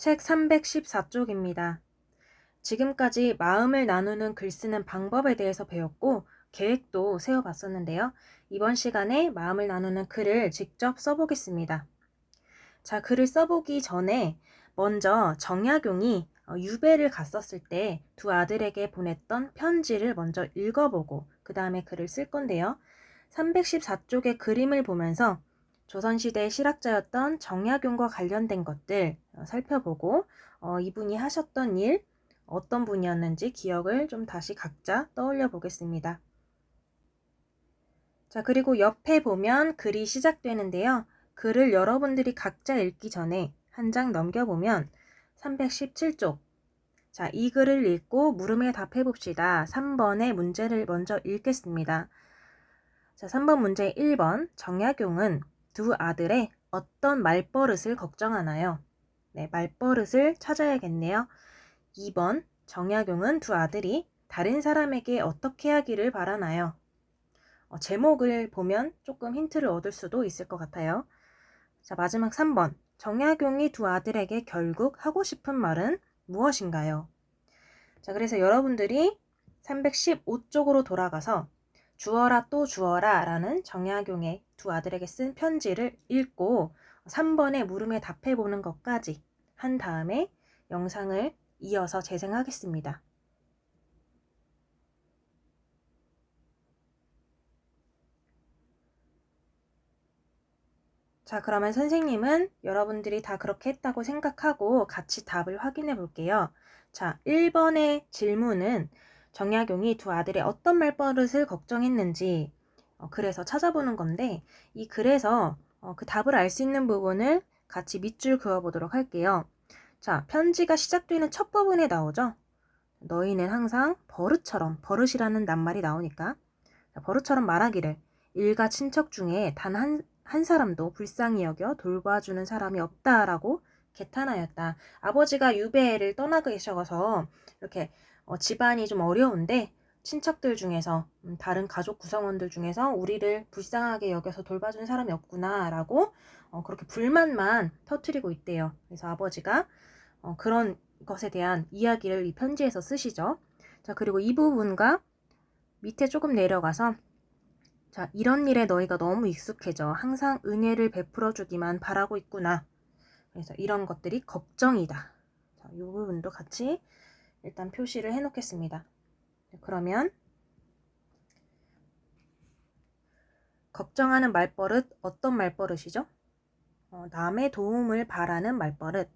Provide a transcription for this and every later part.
책 314쪽입니다. 지금까지 마음을 나누는 글 쓰는 방법에 대해서 배웠고 계획도 세워봤었는데요. 이번 시간에 마음을 나누는 글을 직접 써보겠습니다. 자, 글을 써보기 전에 먼저 정약용이 어, 유배를 갔었을 때 두 아들에게 보냈던 편지를 먼저 읽어보고 그 다음에 글을 쓸 건데요. 314쪽의 그림을 보면서 조선시대 실학자였던 정약용과 관련된 것들 어, 살펴보고 어, 이분이 하셨던 일, 어떤 분이었는지 기억을 좀 다시 각자 떠올려 보겠습니다. 자, 그리고 옆에 보면 글이 시작되는데요. 글을 여러분들이 각자 읽기 전에 한 장 넘겨보면 317쪽. 자, 이 글을 읽고 물음에 답해 봅시다. 3번의 문제를 먼저 읽겠습니다. 자, 3번 문제 1번. 정약용은 두 아들의 어떤 말버릇을 걱정하나요? 네, 말버릇을 찾아야겠네요. 2번. 정약용은 두 아들이 다른 사람에게 어떻게 하기를 바라나요? 어, 제목을 보면 조금 힌트를 얻을 수도 있을 것 같아요. 자, 마지막 3번. 정약용이 두 아들에게 결국 하고 싶은 말은 무엇인가요? 자, 그래서 여러분들이 315쪽으로 돌아가서 주어라 또 주어라 라는 정약용의 두 아들에게 쓴 편지를 읽고 3번의 물음에 답해 보는 것까지 한 다음에 영상을 이어서 재생하겠습니다. 자, 그러면 선생님은 여러분들이 다 그렇게 했다고 생각하고 같이 답을 확인해 볼게요. 자, 1번의 질문은 정약용이 두 아들의 어떤 말버릇을 걱정했는지 어, 그래서 찾아보는 건데 이 글에서 어, 그 답을 알 수 있는 부분을 같이 밑줄 그어보도록 할게요. 자, 편지가 시작되는 첫 부분에 나오죠. 너희는 항상 버릇처럼 버릇이라는 낱말이 나오니까 자, 버릇처럼 말하기를 일가 친척 중에 단한 한 사람도 불쌍히 여겨 돌봐주는 사람이 없다라고 개탄하였다. 아버지가 유배를 떠나 계셔서 이렇게 어, 집안이 좀 어려운데 친척들 중에서 음, 다른 가족 구성원들 중에서 우리를 불쌍하게 여겨서 돌봐주는 사람이 없구나라고 어, 그렇게 불만만 터트리고 있대요. 그래서 아버지가 어, 그런 것에 대한 이야기를 이 편지에서 쓰시죠. 자 그리고 이 부분과 밑에 조금 내려가서 자, 이런 일에 너희가 너무 익숙해져. 항상 은혜를 베풀어 주기만 바라고 있구나. 그래서 이런 것들이 걱정이다. 자, 이 부분도 같이 일단 표시를 해 놓겠습니다. 그러면 걱정하는 말버릇 어떤 말버릇이죠? 어, 남의 도움을 바라는 말버릇.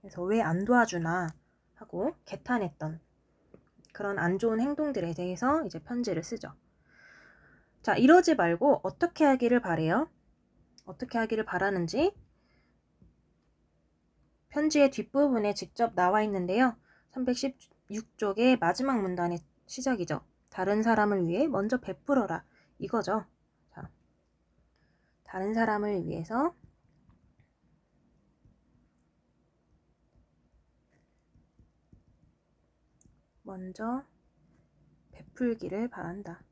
그래서 왜 안 도와주나 하고 개탄했던 그런 안 좋은 행동들에 대해서 이제 편지를 쓰죠. 자, 이러지 말고 어떻게 하기를 바래요? 어떻게 하기를 바라는지 편지의 뒷부분에 직접 나와 있는데요. 316쪽의 마지막 문단의 시작이죠. 다른 사람을 위해 먼저 베풀어라. 이거죠. 자, 다른 사람을 위해서 먼저 베풀기를 바란다.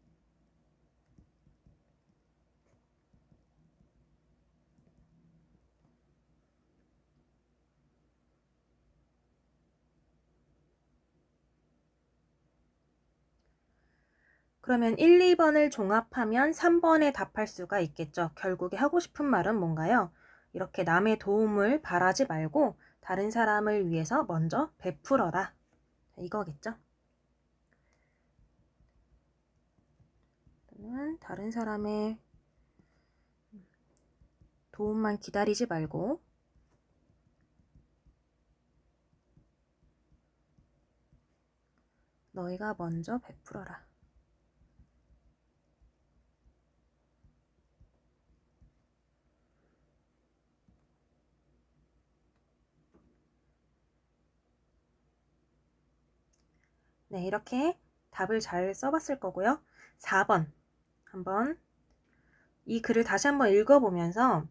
그러면 1, 2번을 종합하면 3번에 답할 수가 있겠죠. 결국에 하고 싶은 말은 뭔가요? 이렇게 남의 도움을 바라지 말고 다른 사람을 위해서 먼저 베풀어라. 이거겠죠? 다른 사람의 도움만 기다리지 말고 너희가 먼저 베풀어라. 네, 이렇게 답을 잘 써봤을 거고요. 4번 한번 이 글을 다시 한번 읽어보면서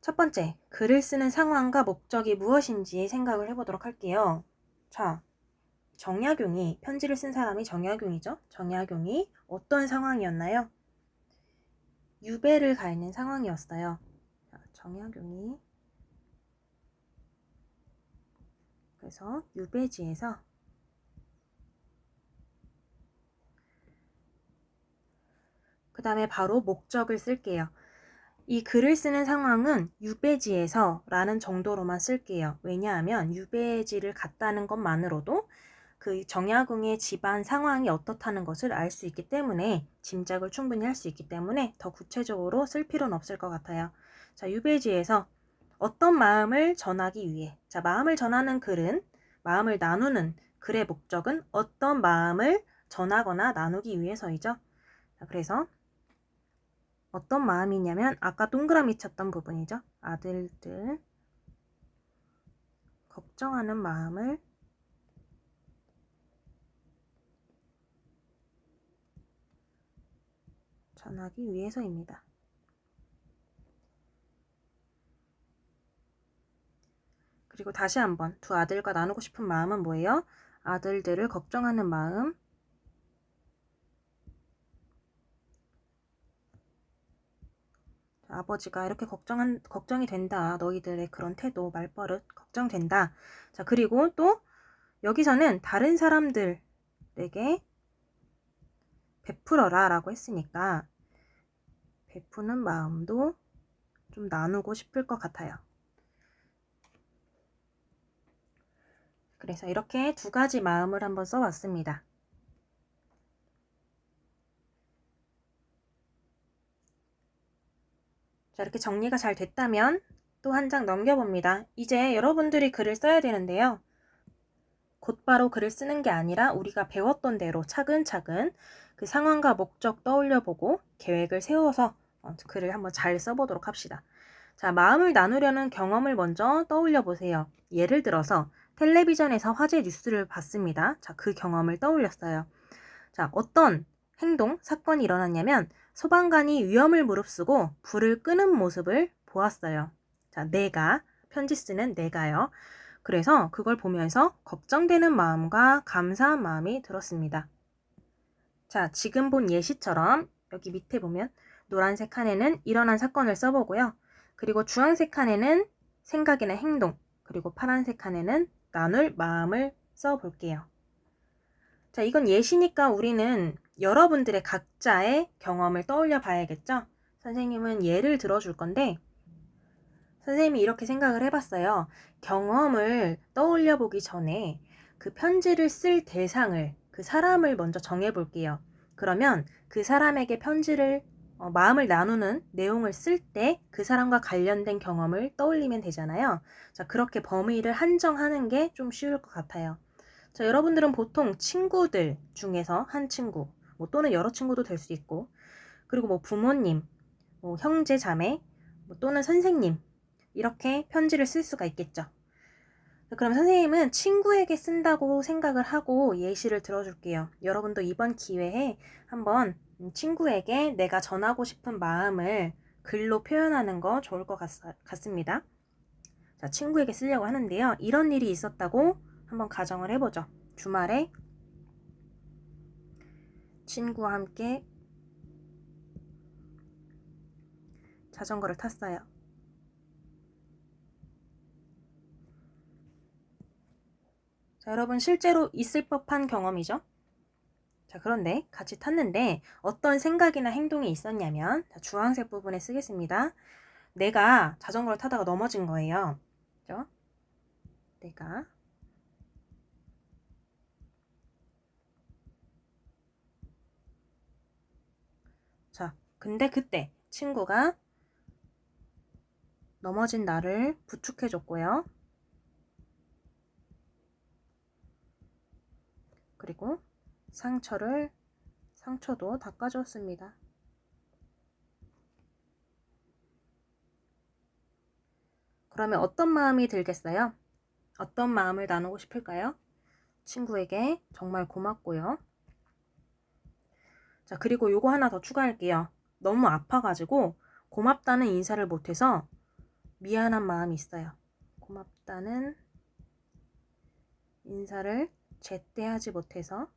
첫 번째, 글을 쓰는 상황과 목적이 무엇인지 생각을 해보도록 할게요. 자, 정약용이 편지를 쓴 사람이 정약용이죠. 정약용이 어떤 상황이었나요? 유배를 가 있는 상황이었어요. 자, 정약용이 그래서 유배지에서 그 다음에 바로 목적을 쓸게요. 이 글을 쓰는 상황은 유배지에서 라는 정도로만 쓸게요. 왜냐하면 유배지를 갔다는 것만으로도 그 정약용의 집안 상황이 어떻다는 것을 알 수 있기 때문에 짐작을 충분히 할 수 있기 때문에 더 구체적으로 쓸 필요는 없을 것 같아요. 자, 유배지에서 어떤 마음을 전하기 위해 자, 마음을 전하는 글은 마음을 나누는 글의 목적은 어떤 마음을 전하거나 나누기 위해서이죠. 자, 그래서 어떤 마음이냐면 아까 동그라미 쳤던 부분이죠. 아들들 걱정하는 마음을 전하기 위해서입니다. 그리고 다시 한번 두 아들과 나누고 싶은 마음은 뭐예요? 아들들을 걱정하는 마음. 아버지가 이렇게 걱정한, 걱정이 된다. 너희들의 그런 태도, 말버릇, 걱정된다. 자, 그리고 또 여기서는 다른 사람들에게 베풀어라 라고 했으니까 베푸는 마음도 좀 나누고 싶을 것 같아요. 그래서 이렇게 두 가지 마음을 한번 써봤습니다. 자, 이렇게 정리가 잘 됐다면 또 한 장 넘겨봅니다. 이제 여러분들이 글을 써야 되는데요. 곧바로 글을 쓰는 게 아니라 우리가 배웠던 대로 차근차근 그 상황과 목적 떠올려보고 계획을 세워서 어, 글을 한번 잘 써보도록 합시다. 자, 마음을 나누려는 경험을 먼저 떠올려 보세요. 예를 들어서 텔레비전에서 화재 뉴스를 봤습니다. 자, 그 경험을 떠올렸어요. 자, 어떤 행동, 사건이 일어났냐면 소방관이 위험을 무릅쓰고 불을 끄는 모습을 보았어요. 자, 내가, 편지 쓰는 내가요. 그래서 그걸 보면서 걱정되는 마음과 감사한 마음이 들었습니다. 자, 지금 본 예시처럼 여기 밑에 보면 노란색 칸에는 일어난 사건을 써보고요. 그리고 주황색 칸에는 생각이나 행동, 그리고 파란색 칸에는 나눌 마음을 써볼게요. 자, 이건 예시니까 우리는 여러분들의 각자의 경험을 떠올려 봐야겠죠? 선생님은 예를 들어줄 건데, 선생님이 이렇게 생각을 해봤어요. 경험을 떠올려 보기 전에 그 편지를 쓸 대상을, 그 사람을 먼저 정해볼게요. 그러면 그 사람에게 편지를 어, 마음을 나누는 내용을 쓸 때 그 사람과 관련된 경험을 떠올리면 되잖아요. 자, 그렇게 범위를 한정하는 게 좀 쉬울 것 같아요. 자, 여러분들은 보통 친구들 중에서 한 친구, 뭐 또는 여러 친구도 될 수 있고, 그리고 뭐 부모님, 뭐 형제, 자매, 뭐 또는 선생님, 이렇게 편지를 쓸 수가 있겠죠. 그럼 선생님은 친구에게 쓴다고 생각을 하고 예시를 들어줄게요. 여러분도 이번 기회에 한번 친구에게 내가 전하고 싶은 마음을 글로 표현하는 거 좋을 것 같, 같습니다. 자, 친구에게 쓰려고 하는데요. 이런 일이 있었다고 한번 가정을 해보죠. 주말에 친구와 함께 자전거를 탔어요. 자, 여러분 실제로 있을 법한 경험이죠? 자, 그런데 같이 탔는데 어떤 생각이나 행동이 있었냐면 자, 주황색 부분에 쓰겠습니다. 내가 자전거를 타다가 넘어진 거예요. 그죠? 내가 자, 근데 그때 친구가 넘어진 나를 부축해 줬고요. 그리고 상처를 상처도 닦아줬습니다. 그러면 어떤 마음이 들겠어요? 어떤 마음을 나누고 싶을까요? 친구에게 정말 고맙고요. 자, 그리고 요거 하나 더 추가할게요. 너무 아파가지고 고맙다는 인사를 못해서 미안한 마음이 있어요. 고맙다는 인사를 제때 하지 못해서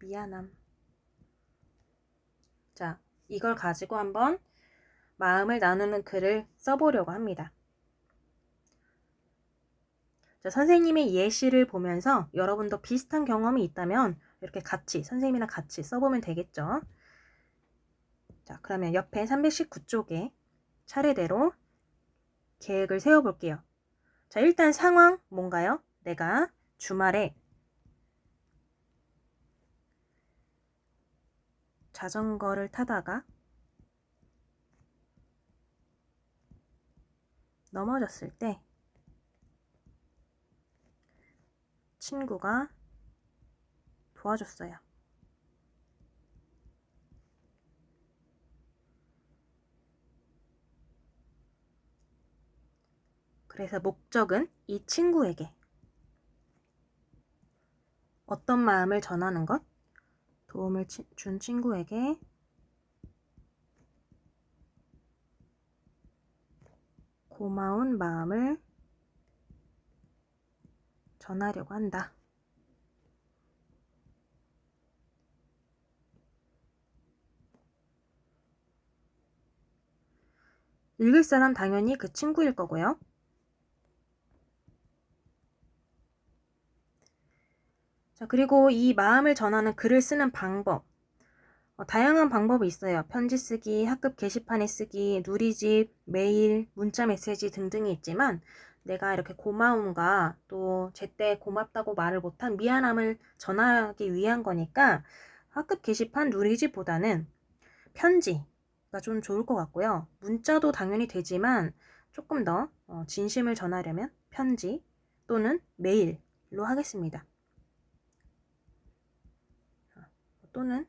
미안함. 자, 이걸 가지고 한번 마음을 나누는 글을 써보려고 합니다. 자, 선생님의 예시를 보면서 여러분도 비슷한 경험이 있다면 이렇게 같이, 선생님이랑 같이 써보면 되겠죠. 자, 그러면 옆에 319쪽에 차례대로 계획을 세워볼게요. 자, 일단 상황 뭔가요? 내가 주말에 자전거를 타다가 넘어졌을 때 친구가 도와줬어요. 그래서 목적은 이 친구에게 어떤 마음을 전하는 것? 도움을 치- 준 친구에게 고마운 마음을 전하려고 한다. 읽을 사람 당연히 그 친구일 거고요. 자, 그리고 이 마음을 전하는 글을 쓰는 방법. 어, 다양한 방법이 있어요. 편지 쓰기, 학급 게시판에 쓰기, 누리집, 메일, 문자 메시지 등등이 있지만 내가 이렇게 고마움과 또 제때 고맙다고 말을 못한 미안함을 전하기 위한 거니까 학급 게시판 누리집보다는 편지가 좀 좋을 것 같고요. 문자도 당연히 되지만 조금 더 어, 진심을 전하려면 편지 또는 메일로 하겠습니다. 또는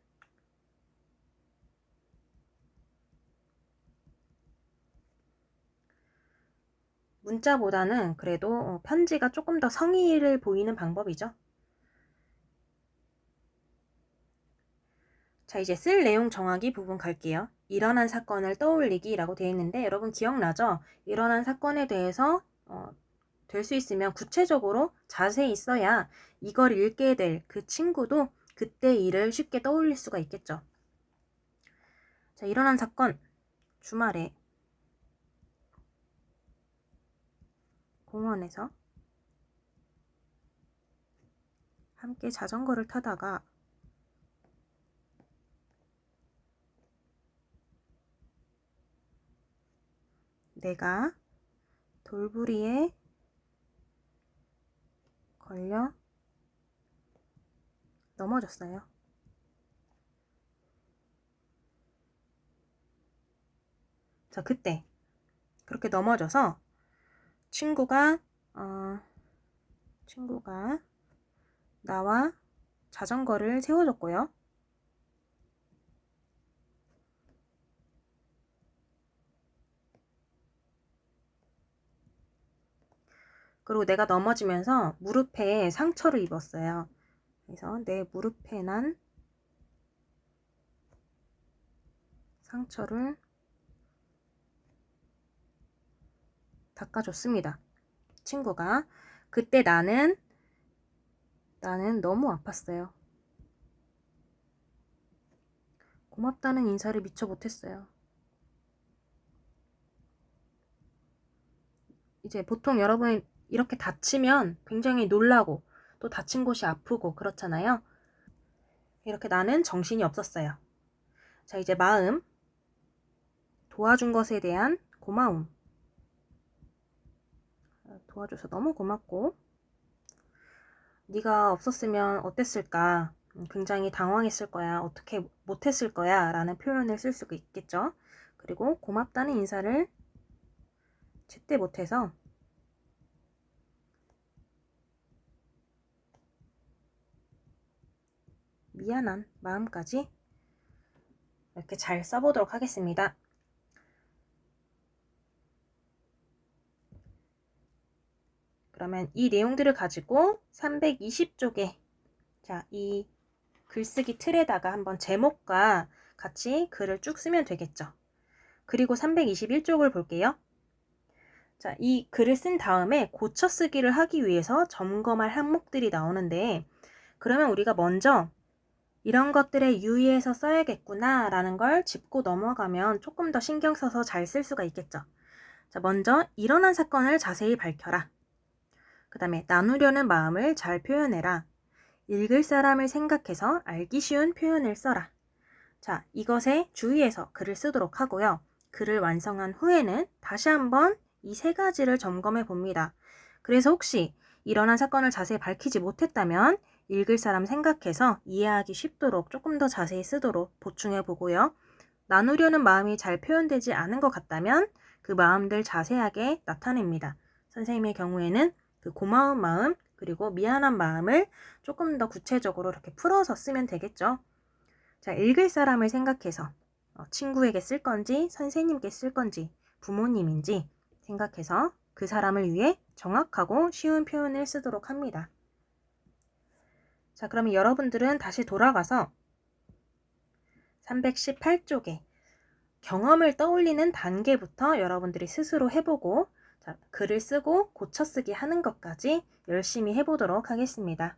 문자보다는 그래도 어, 편지가 조금 더 성의를 보이는 방법이죠. 자, 이제 쓸 내용 정하기 부분 갈게요. 일어난 사건을 떠올리기라고 되어 있는데 여러분 기억나죠? 일어난 사건에 대해서 어, 될 수 있으면 구체적으로 자세히 써야 이걸 읽게 될 그 친구도 그때 일을 쉽게 떠올릴 수가 있겠죠. 자, 일어난 사건. 주말에 공원에서 함께 자전거를 타다가 내가 돌부리에 걸려 넘어졌어요. 자, 그때 그렇게 넘어져서 친구가 어, 친구가 나와 자전거를 세워줬고요. 그리고 내가 넘어지면서 무릎에 상처를 입었어요. 그래서 내 무릎에 난 상처를 닦아줬습니다. 친구가 그때 나는 나는 너무 아팠어요. 고맙다는 인사를 미처 못했어요. 이제 보통 여러분이 이렇게 다치면 굉장히 놀라고 또 다친 곳이 아프고 그렇잖아요. 이렇게 나는 정신이 없었어요. 자, 이제 마음. 도와준 것에 대한 고마움. 도와줘서 너무 고맙고 네가 없었으면 어땠을까? 굉장히 당황했을 거야. 어떻게 못했을 거야? 라는 표현을 쓸 수가 있겠죠. 그리고 고맙다는 인사를 제때 못해서 미안한 마음까지 이렇게 잘 써보도록 하겠습니다. 그러면 이 내용들을 가지고 320쪽에 자, 이 글쓰기 틀에다가 한번 제목과 같이 글을 쭉 쓰면 되겠죠. 그리고 321쪽을 볼게요. 자, 이 글을 쓴 다음에 고쳐 쓰기를 하기 위해서 점검할 항목들이 나오는데, 그러면 우리가 먼저 이런 것들에 유의해서 써야겠구나 라는 걸 짚고 넘어가면 조금 더 신경 써서 잘 쓸 수가 있겠죠. 자, 먼저 일어난 사건을 자세히 밝혀라. 그 다음에 나누려는 마음을 잘 표현해라. 읽을 사람을 생각해서 알기 쉬운 표현을 써라. 자, 이것에 주의해서 글을 쓰도록 하고요. 글을 완성한 후에는 다시 한번 이 세 가지를 점검해 봅니다. 그래서 혹시 일어난 사건을 자세히 밝히지 못했다면 읽을 사람 생각해서 이해하기 쉽도록 조금 더 자세히 쓰도록 보충해 보고요. 나누려는 마음이 잘 표현되지 않은 것 같다면 그 마음들 자세하게 나타냅니다. 선생님의 경우에는 그 고마운 마음 그리고 미안한 마음을 조금 더 구체적으로 이렇게 풀어서 쓰면 되겠죠. 자, 읽을 사람을 생각해서 어, 친구에게 쓸 건지 선생님께 쓸 건지 부모님인지 생각해서 그 사람을 위해 정확하고 쉬운 표현을 쓰도록 합니다. 자, 그러면 여러분들은 다시 돌아가서 318쪽에 경험을 떠올리는 단계부터 여러분들이 스스로 해보고 자, 글을 쓰고 고쳐 쓰기 하는 것까지 열심히 해보도록 하겠습니다.